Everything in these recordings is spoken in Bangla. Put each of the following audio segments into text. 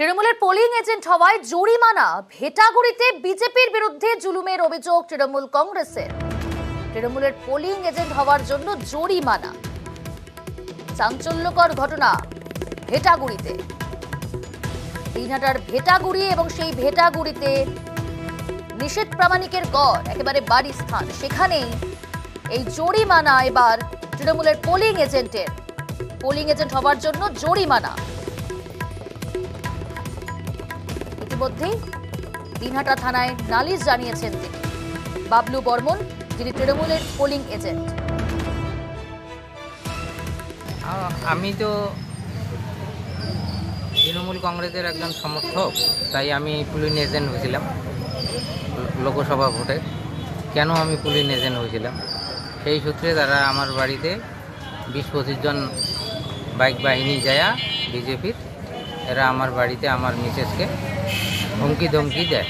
তৃণমূলের পোলিং এজেন্ট হওয়ায় জরিমানা। ভেটাগুড়িতে বিজেপির বিরুদ্ধে জুলুমের অভিযোগ তৃণমূল কংগ্রেসের। তৃণমূলের পোলিং এজেন্ট হওয়ার জন্য জরিমানা। চাঞ্চল্যকর ঘটনা ভেটাগুড়িতে। দিনহাটার ভেটাগুড়ি এবং সেই ভেটাগুড়িতে নিষেধ প্রামাণিকের গড়, একেবারে বাড়ি স্থান। সেখানেই এই জরিমানা এবার তৃণমূলের পোলিং এজেন্টের পোলিং এজেন্ট হওয়ার জন্য জরিমানা। ইতিমধ্যেই দিনহাটা থানায় নালিশ জানিয়েছেন তিনি। বাবলু বর্মন, যিনি তৃণমূলের পোলিং এজেন্ট। আমি তো তৃণমূল কংগ্রেসের একজন সমর্থক, তাই আমি পুলিং এজেন্ট হয়েছিলাম লোকসভা ভোটে। কেন আমি পুলিং এজেন্ট হয়েছিলাম? সেই সূত্রে তারা আমার বাড়িতে বিশ পঁচিশ জন বাইক বাহিনী যায়া, বিজেপির, এরা আমার বাড়িতে, আমার মিসেসকে হুমকি ধমকি দেয়।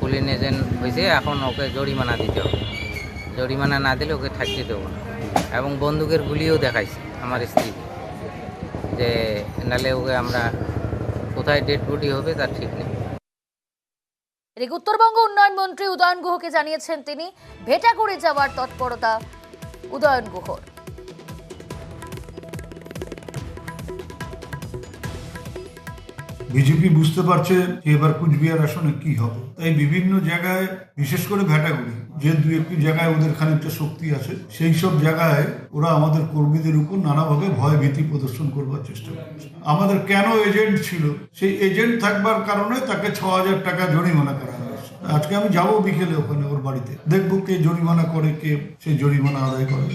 পুলিং এজেন্ট হয়েছে এখন ওকে জরিমানা দিতে হবে। জরিমানা না দিলে ওকে থাকতে দেবো না। এবং বন্দুকের গুলিও দেখাইছে আমার স্ত্রীকে যে নালে ওকে আমরা কোথায় ডেড বডি হবে তার ঠিক নেই। এদিকে উত্তরবঙ্গ উন্নয়ন মন্ত্রী উদয়ন গুহকে জানিয়েছেন তিনি ভেটা করে যাওয়ার তৎপরতা উদয়ন গুহর। বিজেপি বুঝতে পারছে যে এবার কুচবিহার আসনে কি হবে। তাই বিভিন্ন জায়গায়, বিশেষ করে ভ্যাটাগুড়ি যে দু একটি জায়গায় ওদের খানিকটা শক্তি আছে, সেই সব জায়গায় ওরা আমাদের কর্মীদের উপর নানাভাবে ভয় ভীতি প্রদর্শন করবার চেষ্টা করছে। আমাদের কেন এজেন্ট ছিল? সেই এজেন্ট থাকবার কারণে তাকে ছ হাজার টাকা জরিমানা করা হয়েছে। আজকে আমি যাব বিকেলে ওখানে ওর বাড়িতে। দেখব কে জরিমানা করে, কে সেই জরিমানা আদায় করে।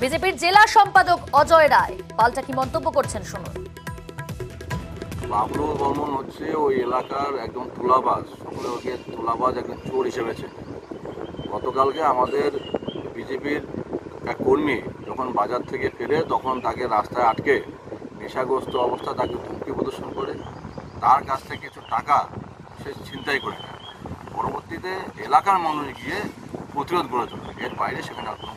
বিজেপির জেলা সম্পাদক অজয় রায়। পাল্টা কি মন্তব্য করছেন শুনুন। বাবলু বর্মন হচ্ছে ওই এলাকার একজন তুলাবাজ সকলে ওকে তুলাবাজ একজন চোর হিসেবে চেনে। গতকালকে আমাদের বিজেপির এক কর্মী যখন বাজার থেকে ফেরে, তখন তাকে রাস্তায় আটকে নেশাগ্রস্ত অবস্থা তাকে ধমকি প্রদর্শন করে। তার কাছ থেকে কিছু টাকা সে ছিনতাই করে পরবর্তীতে এলাকার মানুষ গিয়ে প্রতিরোধ গড়ে তোলে। এর বাইরে সেখানে আর কোনো